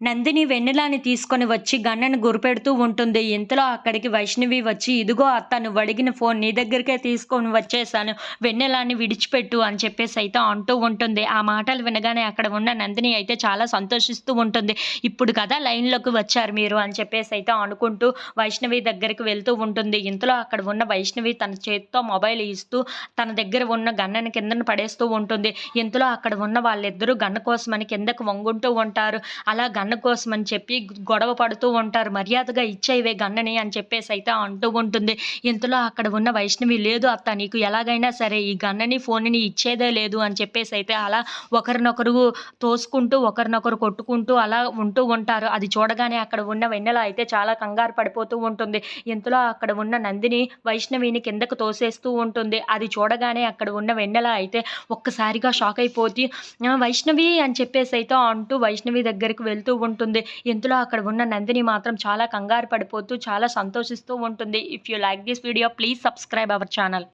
నందిని వెన్నెలాని తీసుకొని వచ్చి గన్నను గురిపెడుతూ ఉంటుంది. ఇంతలో అక్కడికి వైష్ణవి వచ్చి ఇదిగో అత్త నువ్వు అడిగిన ఫోన్ నీ దగ్గరికే తీసుకొని వచ్చేసాను. వెన్నెలాని విడిచిపెట్టు అని చెప్పేసి అయితే అంటూ ఉంటుంది. ఆ మాటలు వినగానే అక్కడ ఉన్న నందిని అయితే చాలా సంతోషిస్తూ ఉంటుంది. ఇప్పుడు కదా లైన్లోకి వచ్చారు మీరు అని చెప్పేసి అయితే అనుకుంటూ వైష్ణవి దగ్గరికి వెళ్తూ ఉంటుంది. ఇంతలో అక్కడ ఉన్న వైష్ణవి తన చేతితో మొబైల్ ఇస్తూ తన దగ్గర ఉన్న గన్నని కిందన పడేస్తూ ఉంటుంది. ఇంతలో అక్కడ ఉన్న వాళ్ళిద్దరూ గన్న కోసమని కిందకు వంగుంటూ ఉంటారు. అలా గన్న గన్న కోసం అని చెప్పి గొడవ పడుతూ ఉంటారు. మర్యాదగా ఇచ్చేవే గన్నని అని చెప్పేసి అయితే అంటూ ఉంటుంది. ఇంతలో అక్కడ ఉన్న వైష్ణవి లేదు అత్త నీకు ఎలాగైనా సరే ఈ గన్నని ఫోన్ని ఇచ్చేదే లేదు అని చెప్పేసి అయితే అలా ఒకరినొకరు తోసుకుంటూ ఒకరినొకరు కొట్టుకుంటూ అలా ఉంటూ ఉంటారు. అది చూడగానే అక్కడ ఉన్న వెన్నెల అయితే చాలా కంగారు పడిపోతూ ఉంటుంది. ఇంతలో అక్కడ ఉన్న నందిని వైష్ణవిని కిందకు తోసేస్తూ ఉంటుంది. అది చూడగానే అక్కడ ఉన్న వెన్నెల అయితే ఒక్కసారిగా షాక్ అయిపోతే వైష్ణవి అని చెప్పేసి అయితే అంటూ వైష్ణవి దగ్గరికి వెళ్తూ ఉంటుంది. ఇంతలో అక్కడ ఉన్న నందిని మాత్రం చాలా కంగారు పడిపోతూ చాలా సంతోషిస్తూ ఉంటుంది. If you like this video please subscribe our channel